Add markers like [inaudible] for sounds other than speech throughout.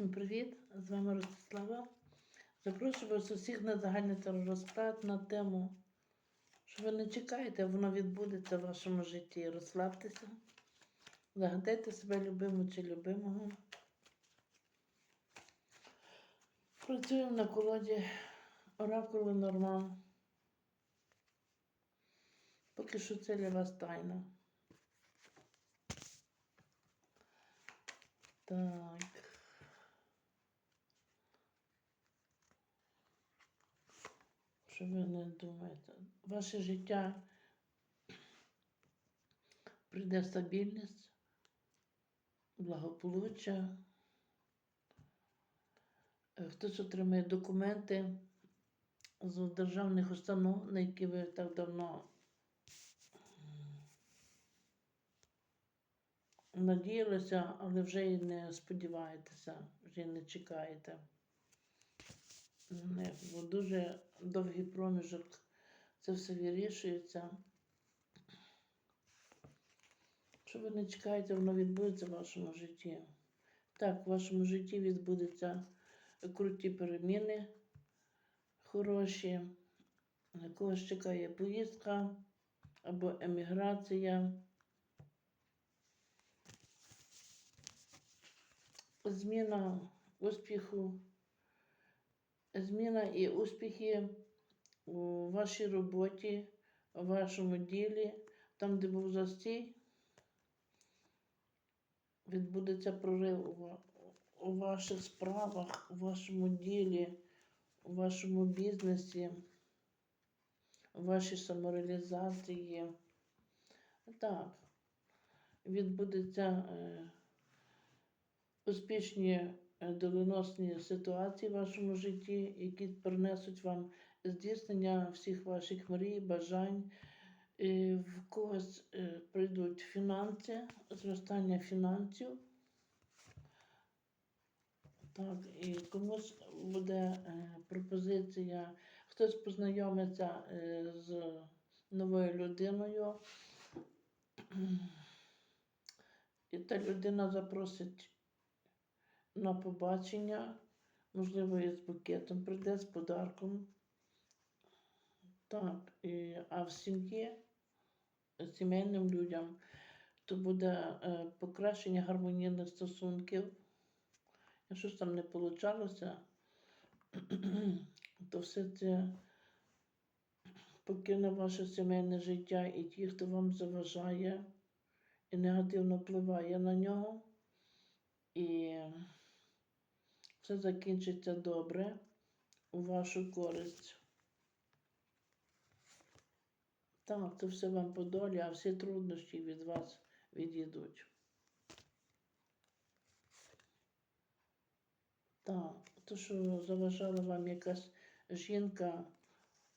Всім привіт! З вами Ростислава. Запрошую вас усіх на загальний розклад на тему, що ви не чекаєте, воно відбудеться в вашому житті. Розслабтеся, загадайте себе любиму чи любимого. Працюємо на колоді Оракули Норман. Поки що це для вас тайна. Так. Що ви не думаєте? Ваше життя прийде стабільність, благополуччя. Е, Хтось отримає документи з державних установ, на які ви так давно надіялися, але вже і не сподіваєтеся, вже і не чекаєте. Не, бо дуже довгий проміжок це все вирішується. Що ви не чекаєте, воно відбудеться в вашому житті. Так, в вашому житті відбудуться круті переміни, хороші. Когось чекає поїздка або еміграція. Зміна успіху, зміна і успіхи у вашій роботі, у вашому ділі, там, де був застій, відбудеться прорив у ваших справах, у вашому ділі, у вашому бізнесі, у вашій самореалізації. Так, відбудеться. Е, успішні доленосні ситуації в вашому житті, які принесуть вам здійснення всіх ваших мрій, бажань. І В когось е, прийдуть фінанси, зростання фінансів. Так, і комусь буде е, пропозиція, хтось познайомиться е, з новою людиною. І та людина запросить на побачення, можливо, і з букетом прийде, з подарком. Так, і, а в сім'ї, сімейним людям, то буде е, покращення гармонійних стосунків. Якщо ж там не вийшло, [clears throat] то все це покине ваше сімейне життя і ті, хто вам заважає і негативно впливає на нього. І все закінчиться добре у вашу користь. Так, це все вам по долі, а всі труднощі від вас відійдуть. Так, то, що заважала вам якась жінка,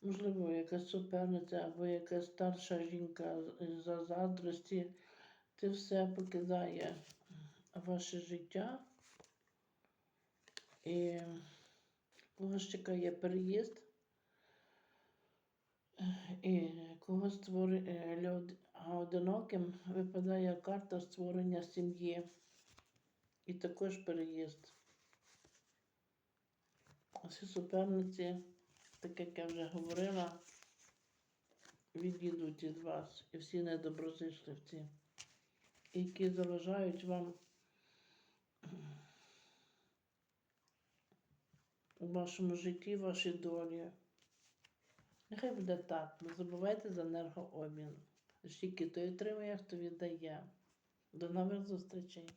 можливо, якась суперниця або якась старша жінка за заздрості, це все покидає ваше життя. І когось чекає переїзд. І когось створює одиноким випадає карта створення сім'ї. І також переїзд. Всі суперниці, так як я вже говорила, відійдуть від вас і всі недоброзичливці, які заважають вам у вашому житті, вашій долі. Нехай буде так. Не забувайте за енергообмін. Тільки той отримує, хто віддає. До нових зустрічей.